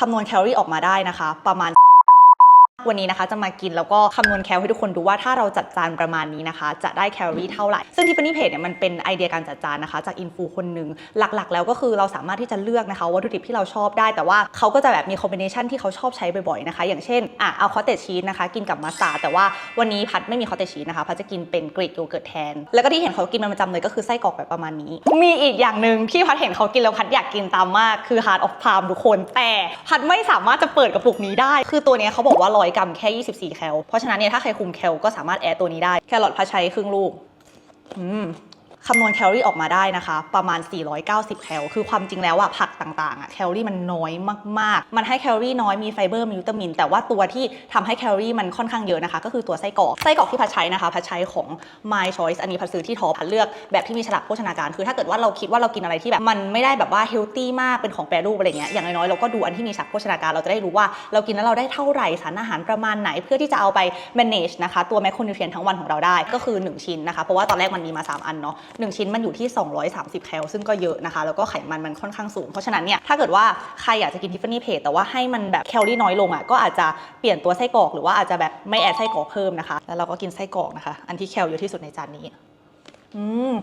คำนวณแคลอรี่ออกมาได้นะคะ ประมาณ วันนี้นะคะจะมากินแล้วก็คำนวณแคลให้ทุกคนดูว่าถ้าเราจัดจานประมาณนี้นะคะ จะได้แคลอรี่เท่าไหร่ ซึ่ง Tiffany Page เนี่ยมันเป็นไอเดียการจัดจานนะคะ จากอินฟูคนหนึ่งหลักๆ แล้วก็คือเราสามารถที่จะเลือกนะคะวัตถุดิบที่เราชอบได้ แต่ว่าเขาก็จะแบบมีคอมบิเนชันที่เขาชอบใช้บ่อยๆนะคะ อย่างเช่นอะเอาคอตเตจชีสนะคะ กินกับมัสตาร์แต่ว่าวันนี้พัดไม่มีคอตเตจชีสนะคะพัดจะกินเป็นกรีกโยเกิร์ตแทน แล้วก็ที่เห็นเขากินมันประจำเลยก็คือไส้กรอกแบบประมาณนี้ มีอีกอย่างหนึ่งที่พัดเห็นเขากินแล้วพัดอยากกินตามมากคือ Heart of Palm ทุกคนแต่พัดไม่สามารถจะเปิดกระปุกนี้ได้ คือตัวเนี้ยเขาบอกว่าร้กรัมแค่ 24 แคล เพราะฉะนั้นเนี่ยถ้าใครคุมแคลก็สามารถแอดตัวนี้ได้ แครอทพัดใช้ครึ่งลูก อืม คำนวณแคลอรี่ออกมาได้นะคะ ประมาณ 490 แคล คือความจริงแล้วอะผักต่างๆอะแคลอรี่มันน้อยมากๆ มันให้แคลอรี่น้อยมีไฟเบอร์มีวิตามิน แต่ว่าตัวที่ทำให้แคลอรี่มันค่อนข้างเยอะนะคะ ก็คือตัวไส้กรอกไส้กรอกที่พัดใช้นะคะพัดใช้ของ My Choice อันนี้พัดซื้อที่ทอปพัดเลือกแบบที่มีฉลากโภชนาการ คือถ้าเกิดว่าเราคิดว่าเรากินอะไรที่แบบมันไม่ได้แบบว่าเฮลตี้มากเป็นของแปรรูปอะไรเงี้ยอย่างน้อยๆเราก็ดูอันที่มีฉลากโภชนาการเราจะได้รู้ว่าเรากินแล้วเราได้เท่าไหร่สารอาหารประมาณไหน เพื่อที่จะเอาไป manage นะคะตัวแมคโครนิวเทรียนทั้งวันของเราได้ก็คือ 1 ชิ้นนะคะเพราะว่าตอนแรกมันมีมา 3 อันเนาะหนึ่งชิ้นมันอยู่ที่ 230 แคลซึ่งก็เยอะนะคะ แล้วก็ไขมันมันค่อนข้างสูง เพราะฉะนั้นเนี่ยถ้าเกิดว่าใครอยากจะกินทิฟฟานี่เพจแต่ว่าให้มันแบบแคลอรี่น้อยลงอะก็อาจจะเปลี่ยนตัวไส้กรอกหรือว่าอาจจะแบบไม่แอดไส้กรอกเพิ่มนะคะ แล้วเราก็กินไส้กรอกนะคะ อันที่แคลเยอะที่สุดในจานนี้ อืม